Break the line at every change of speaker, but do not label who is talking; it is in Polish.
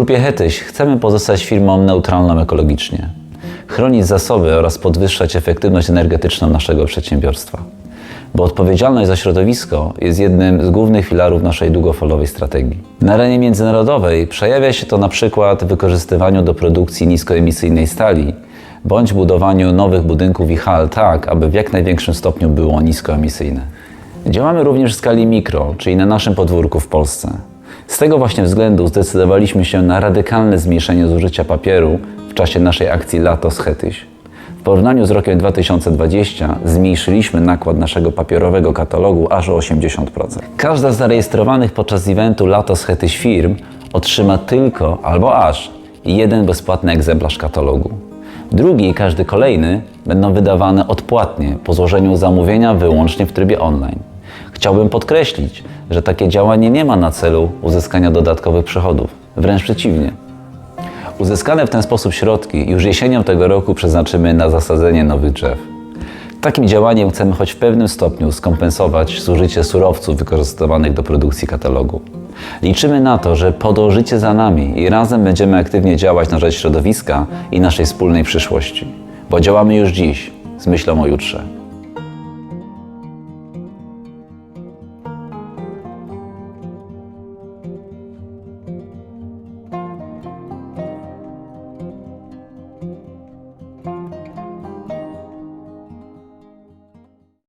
grupie Hetyś chcemy pozostać firmą neutralną ekologicznie, chronić zasoby oraz podwyższać efektywność energetyczną naszego przedsiębiorstwa. Bo odpowiedzialność za środowisko jest jednym z głównych filarów naszej długofalowej strategii. Na arenie międzynarodowej przejawia się to na przykład w wykorzystywaniu do produkcji niskoemisyjnej stali bądź budowaniu nowych budynków i hal tak, aby w jak największym stopniu było niskoemisyjne. Działamy również w skali mikro, czyli na naszym podwórku w Polsce. Z tego właśnie względu zdecydowaliśmy się na radykalne zmniejszenie zużycia papieru w czasie naszej akcji Lato z Hetyś. W porównaniu z rokiem 2020 zmniejszyliśmy nakład naszego papierowego katalogu aż o 80%. Każda z zarejestrowanych podczas eventu Lato z Hetyś firm otrzyma tylko albo aż jeden bezpłatny egzemplarz katalogu. Drugi i każdy kolejny będą wydawane odpłatnie po złożeniu zamówienia wyłącznie w trybie online. Chciałbym podkreślić, że takie działanie nie ma na celu uzyskania dodatkowych przychodów, wręcz przeciwnie. Uzyskane w ten sposób środki już jesienią tego roku przeznaczymy na zasadzenie nowych drzew. Takim działaniem chcemy choć w pewnym stopniu skompensować zużycie surowców wykorzystywanych do produkcji katalogu. Liczymy na to, że podążycie za nami i razem będziemy aktywnie działać na rzecz środowiska i naszej wspólnej przyszłości, bo działamy już dziś z myślą o jutrze. thank you